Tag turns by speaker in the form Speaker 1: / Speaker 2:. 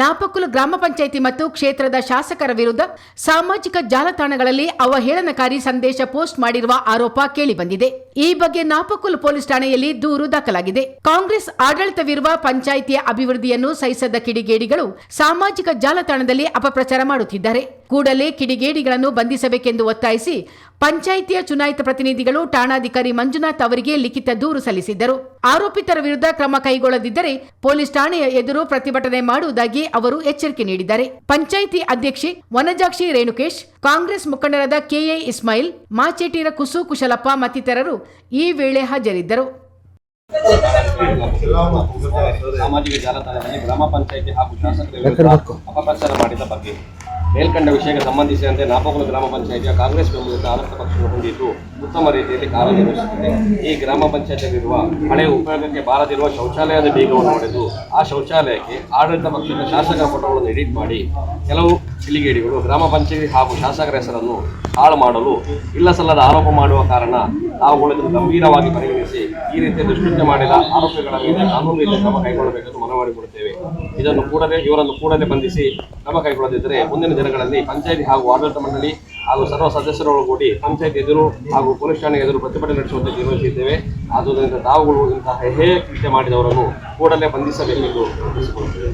Speaker 1: ನಾಪಕ್ಕುಲು ಗ್ರಾಮ ಪಂಚಾಯಿತಿ ಮತ್ತು ಕ್ಷೇತ್ರದ ಶಾಸಕರ ವಿರುದ್ಧ ಸಾಮಾಜಿಕ ಜಾಲತಾಣಗಳಲ್ಲಿ ಅವಹೇಳನಕಾರಿ ಸಂದೇಶ ಪೋಸ್ಟ್ ಮಾಡಿರುವ ಆರೋಪ ಕೇಳಿಬಂದಿದೆ. ಈ ಬಗ್ಗೆ ನಾಪಕ್ಕುಲು ಪೊಲೀಸ್ ಠಾಣೆಯಲ್ಲಿ ದೂರು ದಾಖಲಾಗಿದೆ. ಕಾಂಗ್ರೆಸ್ ಆಡಳಿತವಿರುವ ಪಂಚಾಯಿತಿಯ ಅಭಿವೃದ್ಧಿಯನ್ನು ಸಹಿಸದ ಕಿಡಿಗೇಡಿಗಳು ಸಾಮಾಜಿಕ ಜಾಲತಾಣದಲ್ಲಿ ಅಪಪ್ರಚಾರ ಮಾಡುತ್ತಿದ್ದಾರೆ. ಕೂಡಲೇ ಕಿಡಿಗೇಡಿಗಳನ್ನು ಬಂಧಿಸಬೇಕೆಂದು ಒತ್ತಾಯಿಸಿ ಪಂಚಾಯಿತಿಯ ಚುನಾಯಿತ ಪ್ರತಿನಿಧಿಗಳು ಠಾಣಾಧಿಕಾರಿ ಮಂಜುನಾಥ್ ಅವರಿಗೆ ಲಿಖಿತ ದೂರು ಸಲ್ಲಿಸಿದ್ದರು. ಆರೋಪಿತರ ವಿರುದ್ಧ ಕ್ರಮ ಕೈಗೊಳ್ಳದಿದ್ದರೆ ಪೊಲೀಸ್ ಠಾಣೆಯ ಎದುರು ಪ್ರತಿಭಟನೆ ಮಾಡುವುದಾಗಿ ಅವರು ಎಚ್ಚರಿಕೆ ನೀಡಿದ್ದಾರೆ. ಪಂಚಾಯಿತಿ ಅಧ್ಯಕ್ಷೆ ವನಜಾಕ್ಷಿ ರೇಣುಕೇಶ್, ಕಾಂಗ್ರೆಸ್ ಮುಖಂಡರಾದ ಕೆಎ ಇಸ್ಮಾಯಿಲ್, ಮಾಚೇಟಿರ ಕುಸು ಕುಶಲಪ್ಪ ಮತ್ತಿತರರು ಈ ವೇಳೆ ಹಾಜರಿದ್ದರು.
Speaker 2: ಸಾಮಾಜಿಕ ಜಾಲತಾಣದಲ್ಲಿ ಗ್ರಾಮ ಪಂಚಾಯಿತಿ ಹಾಗೂ ಶಾಸಕರ ಅಪಪ್ರಚಾರ ಮಾಡಿದ ಬಗ್ಗೆ ಮೇಲ್ಕಂಡ ವಿಷಯಕ್ಕೆ ಸಂಬಂಧಿಸಿದಂತೆ ನಾಪಕುಲ ಗ್ರಾಮ ಪಂಚಾಯಿತಿಯ ಕಾಂಗ್ರೆಸ್ ಬೆಂಬಲಿತ ಆಡಳಿತ ಪಕ್ಷವನ್ನು ಹೊಂದಿದ್ದು ಉತ್ತಮ ರೀತಿಯಲ್ಲಿ ಕಾರ್ಯನಿರ್ವಹಿಸುತ್ತಿದೆ ಈ ಗ್ರಾಮ ಪಂಚಾಯತಿಯಲ್ಲಿರುವ ಹಳೆ ಉಪಯೋಗಕ್ಕೆ ಬಾರದಿರುವ ಶೌಚಾಲಯದ ಬೀಗವನ್ನು ಹೊಡೆದು ಆ ಶೌಚಾಲಯಕ್ಕೆ ಆಡಳಿತ ಪಕ್ಷದ ಶಾಸಕರ ಫೋಟೋಗಳನ್ನು ಎಡಿಟ್ ಮಾಡಿ ಕೆಲವು ಕಿಲಿಗೇಡಿಗಳು ಗ್ರಾಮ ಪಂಚಾಯಿತಿ ಹಾಗೂ ಶಾಸಕರ ಹೆಸರನ್ನು ಹಾಳು ಮಾಡಲು ಇಲ್ಲ ಸಲ್ಲದ ಆರೋಪ ಮಾಡುವ ಕಾರಣ ನಾವು ಗಂಭೀರವಾಗಿ ಪರಿಗಣಿಸಿ ಈ ರೀತಿಯ ದುಷ್ಕೃತ್ಯ ಮಾಡಿದ ಆರೋಪಿಗಳ ಮೇಲೆ ಕಾನೂನು ರೀತಿ ಕ್ರಮ ಕೈಗೊಳ್ಳಬೇಕೆಂದು ಮನವಿ ಮಾಡಿಕೊಡುತ್ತೇವೆ ಇದನ್ನು ಕೂಡಲೇ, ಇವರನ್ನು ಕೂಡಲೇ ಬಂಧಿಸಿ ಕ್ರಮ ಕೈಗೊಳ್ಳದಿದ್ದರೆ ಮುಂದಿನ ದಿನಗಳಲ್ಲಿ ಪಂಚಾಯಿತಿ ಹಾಗೂ ಆಡಳಿತ ಮಂಡಳಿ ಹಾಗೂ ಸರ್ವ ಸದಸ್ಯರು ಕೂಡಿ ಪಂಚಾಯತ್ ಎದುರು ಹಾಗೂ ಪೊಲೀಸ್ ಠಾಣೆ ಎದುರು ಪ್ರತಿಭಟನೆ ನಡೆಸುವಂತೆ ತೀರ್ಮಾನಿಸಿದ್ದೇವೆ. ಆದುದರಿಂದ ತಾವುಗಳು ಇಂತಹ ಹೇ ಕೃತ್ಯ ಮಾಡಿದವರನ್ನು ಕೂಡಲೇ ಬಂಧಿಸಬೇಕೆಂದು ತಿಳಿಸಿಕೊಡುತ್ತೇವೆ.